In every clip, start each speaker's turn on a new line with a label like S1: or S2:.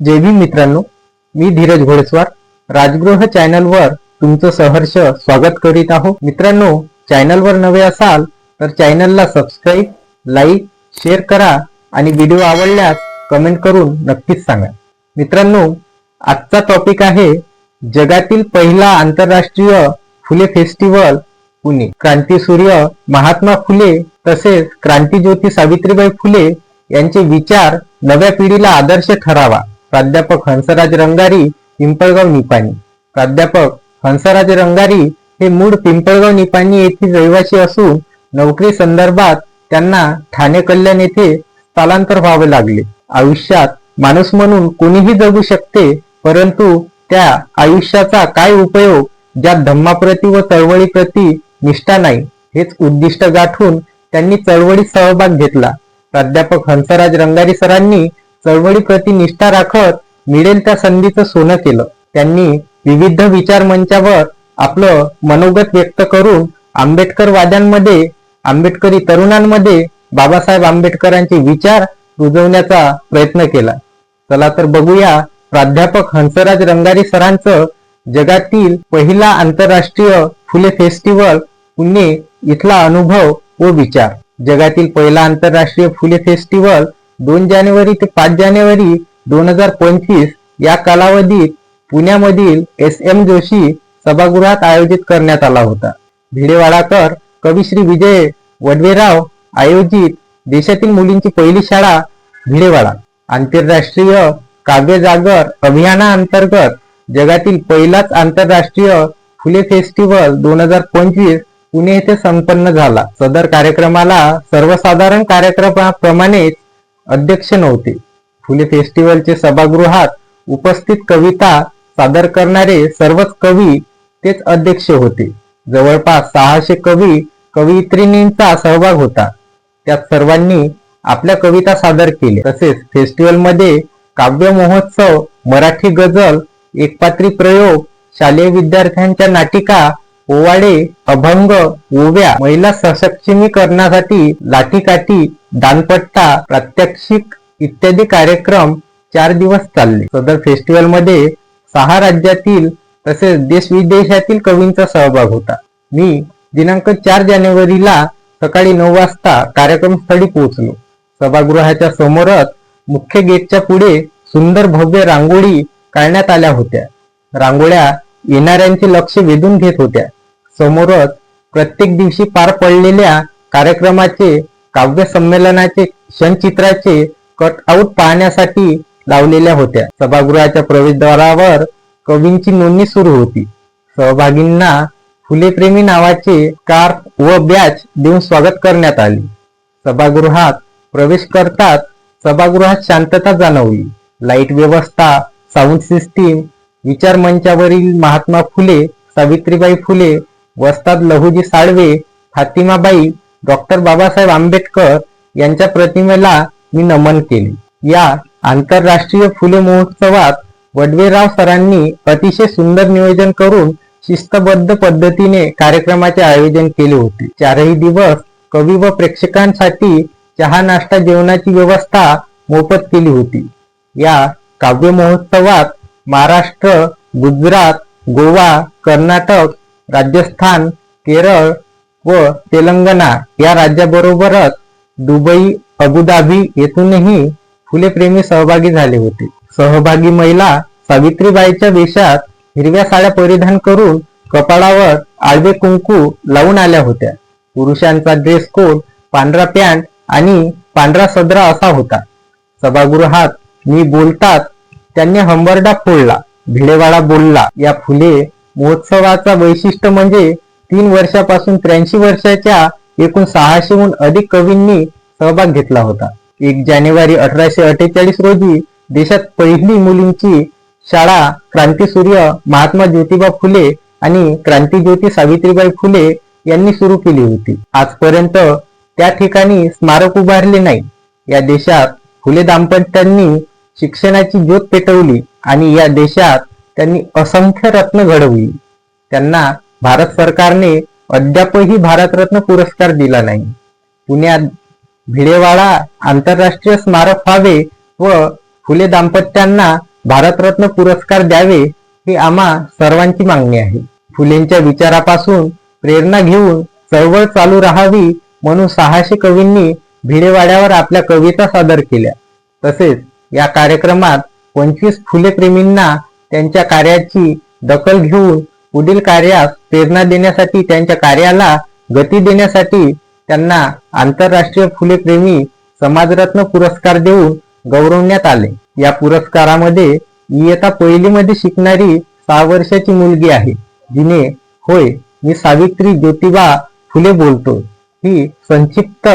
S1: जय भीम मित्रांनो मी धीरज घोडेस्वार राजगृह चॅनलवर तुमचं सहर्ष स्वागत करीत आहो. मित्रांनो चॅनलवर नवे असाल तर चॅनलला सबस्क्राईब लाईक शेअर करा आणि व्हिडिओ आवडल्यास कमेंट करून नक्कीच सांगा. मित्रांनो आजचा टॉपिक आहे जगातील पहिला आंतरराष्ट्रीय फुले फेस्टिवल पुणे. क्रांतीसूर्य महात्मा फुले तसेच क्रांतीज्योती सावित्रीबाई फुले यांचे विचार नव्या पिढीला आदर्श ठरावा. प्राध्यापक हंसराज रंगारी पिंपळगाव निपाणी. प्राध्यापक हंसराज रंगारी हे मूळ पिंपळगाव निपाणी येथील रहिवासी असून नोकरी संदर्भात त्यांना ठाणे कल्याण येथे स्थलांतर व्हावे लागले. आयुष्यात माणूस म्हणून कोणीही जगू शकते परंतु त्या आयुष्याचा काय उपयोग ज्या धम्माप्रती व चळवळीप्रती निष्ठा नाही हेच उद्दिष्ट गाठून त्यांनी चळवळीत सहभाग घेतला. प्राध्यापक हंसराज रंगारी सरांनी चळवळीप्रती निष्ठा राखत मिळेल त्या संधीचं सोनं केलं. त्यांनी विविध विचार मंचावर आपलं मनोगत व्यक्त करून आंबेडकर वाद्यांमध्ये आंबेडकरी तरुणांमध्ये बाबासाहेब आंबेडकरांचे विचार रुजवण्याचा प्रयत्न केला. चला तर बघूया प्राध्यापक हंसराज रंगारी सरांचं जगातील पहिला आंतरराष्ट्रीय फुले फेस्टिवल पुणे इथला अनुभव व विचार. जगातील पहिला आंतरराष्ट्रीय फुले फेस्टिवल दोन जानेवारी ते पाच जानेवारी दोन हजार पंचवीस या कालावधीत पुण्यामधील एस एम जोशी सभागृहात आयोजित करण्यात आला होता. भिडेवाडाकर कविश्री विजय वडवेराव आयोजित देशातील मुलींची पहिली शाळा भिडेवाडा. आंतरराष्ट्रीय काव्य जागर अभियानाअंतर्गत जगातील पहिलाच आंतरराष्ट्रीय फुले फेस्टिवल दोन हजार पंचवीस पुणे येथे संपन्न झाला. सदर कार्यक्रमाला सर्वसाधारण कार्यक्रमाप्रमाणेच अध्यक्ष नव्हते. फुले फेस्टिवलचे सभागृहात उपस्थित कविता सादर करणारे सर्वच कवी तेच अध्यक्ष होते. जवळपास सहाशे कवी कवयित्रिणींचा सहभाग होता. त्यात सर्वांनी आपल्या कविता सादर केल्या. तसेच फेस्टिवलमध्ये काव्य महोत्सव मराठी गझल एकपात्री प्रयोग शालेय विद्यार्थ्यांच्या नाटिका ओवाडे अभंग ओव्या महिला सशक्तीकरणासाठी लाठीकाठी दानपट्टा प्रात्यक्षिक इत्यादी कार्यक्रम चार दिवस चालले. सदर फेस्टिवलमध्ये सहा राज्यातील तसेच देश विदेशातील कवींचा सहभाग होता. मी दिनांक चार जानेवारीला सकाळी नऊ वाजता कार्यक्रम स्थळी पोहोचलो. सभागृहाच्या समोरच मुख्य गेटच्या पुढे सुंदर भव्य रांगोळी काढण्यात आल्या होत्या. रांगोळ्या येणाऱ्यांचे लक्ष वेधून घेत होत्या. समोरच प्रत्येक दिवशी पार पडलेल्या कार्यक्रमाचे काव्य संमेलनाचे क्षणचित्राचे कटआउट पाहण्यासाठी लावलेल्या होत्या. सभागृहाच्या प्रवेशद्वारावर कवींची नोंदणी सुरू होती. सहभागींना फुलेप्रेमी नावाचे कार्प व बॅच देऊन स्वागत करण्यात आले. सभागृहात प्रवेश करताच सभागृहात शांतता जाणवली. लाइट व्यवस्था साऊंड सिस्टीम विचार मंचावरील महात्मा फुले सावित्रीबाई फुले वस्ताद लहुजी साळवे फातिमाबाई डॉक्टर बाबासाहेब आंबेडकर यांच्या प्रतिमेला मी नमन केले. या आंतरराष्ट्रीय फुले महोत्सवात वडवेराव सरांनी अतिशय सुंदर नियोजन करून शिस्तबद्ध पद्धतीने कार्यक्रमाचे आयोजन केले होते. चारही दिवस कवी व प्रेक्षकांसाठी चहा नाश्ता जेवणाची व्यवस्था मोफत केली होती. या काव्य महोत्सवात महाराष्ट्र गुजरात गोवा कर्नाटक राजस्थान केरळ व तेलंगणा या राज्याबरोबरच दुबई अबुधाबी येथूनही फुलेप्रेमी सहभागी झाले होते. सहभागी महिला सावित्रीबाईच्या वेशात हिरव्या साड्या परिधान करून कपाळावर आळवे कुंकू लावून आल्या होत्या. पुरुषांचा ड्रेस कोड पांढरा पॅन्ट आणि पांढरा सदरा असा होता. सभागृहात मी बोलतात त्यांनी हंबरडा फोडला भिडेवाडा बोलला या फुले महोत्सवाचा वैशिष्ट्य म्हणजे तीन वर्षापासून त्र्याऐंशी वर्षाच्या एकूण सहाशेहून अधिक कवींनी सहभाग घेतला होता. एक जानेवारी अठराशे अठ्ठेचाळीस रोजी देशात पहिली मुलींची शाळा क्रांतीसूर्य महात्मा ज्योतिबा फुले आणि क्रांतीज्योती सावित्रीबाई फुले यांनी सुरू केली होती. आजपर्यंत त्या ठिकाणी स्मारक उभारले नाही. या देशात फुले दाम्पत्यांनी शिक्षणाची ज्योत पेटवली आणि या देशात त्यांनी असंख्य रत्न घडवली. त्यांना भारत सरकारने अद्यापही भारतरत्न पुरस्कार दिला नाही. पुण्यात भिडेवाडा आंतरराष्ट्रीय स्मारक व्हावे व फुले दाम्पत्यांना भारतरत्न पुरस्कार द्यावे ही आम्हा सर्वांची मागणी आहे. फुलेंच्या विचारापासून प्रेरणा घेऊन चळवळ चालू राहावी म्हणून सहाशे कवींनी भिडेवाड्यावर आपल्या कविता सादर केल्या. तसेच या कार्यक्रमात पंचवीस फुले प्रेमींना त्यांच्या कार्याची दखल घेऊन पुढील कार्यास प्रेरणा देण्यासाठी त्यांच्या कार्याला गती देण्यासाठी त्यांना आंतरराष्ट्रीय फुलेप्रेमी समाजरत्न पुरस्कार देऊन गौरवण्यात आले. या पुरस्कारामध्ये इयता पहिलीमध्ये शिकणारी सहा वर्षाची मुलगी आहे. जिने होय मी सावित्री ज्योतिबा फुले बोलतो. ही संक्षिप्त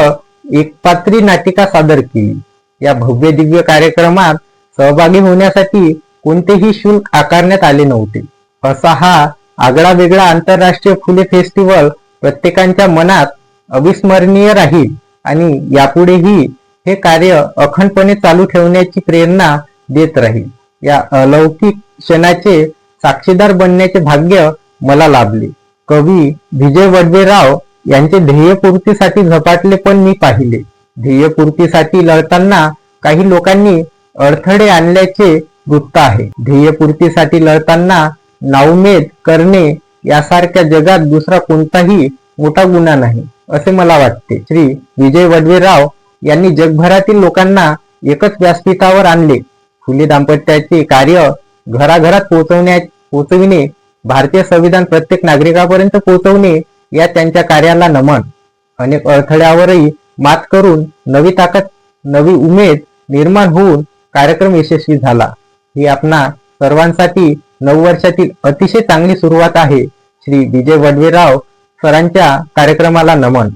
S1: एकपात्री नाटिका सादर केली. या भव्य दिव्य कार्यक्रमात सहभागी होण्यासाठी कोणतेही शुल्क आकारण्यात आले नव्हते. असा हा आगळा वेगळा आंतरराष्ट्रीय फुले फेस्टिवल प्रत्येकांच्या मनात अविस्मरणीय राहील आणि यापुढेही हे कार्य अखंडपणे चालू ठेवण्याची प्रेरणा देत राहील. या अलौकिक क्षणाचे साक्षीदार बनण्याचे भाग्य मला लाभले. कवी विजय वडवेराव यांचे ध्येयपूर्तीसाठी झपाटले पण मी पाहिले. ध्येयपूर्तीसाठी लढताना काही लोकांनी अडथळे आणल्याचे वृत्त आहे. ध्येयपूर्तीसाठी लढताना नाउमेद करणे यासारख्या जगात दुसरा कोणताही मोठा गुन्हा नाही असे मला वाटते. श्री विजय वडवेराव यांनी जगभरातील लोकांना एकच व्यासपीठावर आणले. फुले दाम्पत्याचे कार्य घराघरात पोहोचवण्या पोहोचविणे भारतीय संविधान प्रत्येक नागरिकापर्यंत पोहोचवणे या त्यांच्या कार्याला नमन. अनेक अडथळ्यावरही मात करून नवी ताकद नवी उमेद निर्माण होऊन कार्यक्रम यशस्वी झाला. ही आपणा सर्वांसाठी नऊ वर्षातील अतिशय चांगली सुरुवात आहे. श्री विजय वडवेराव सरांच्या कार्यक्रमाला नमन.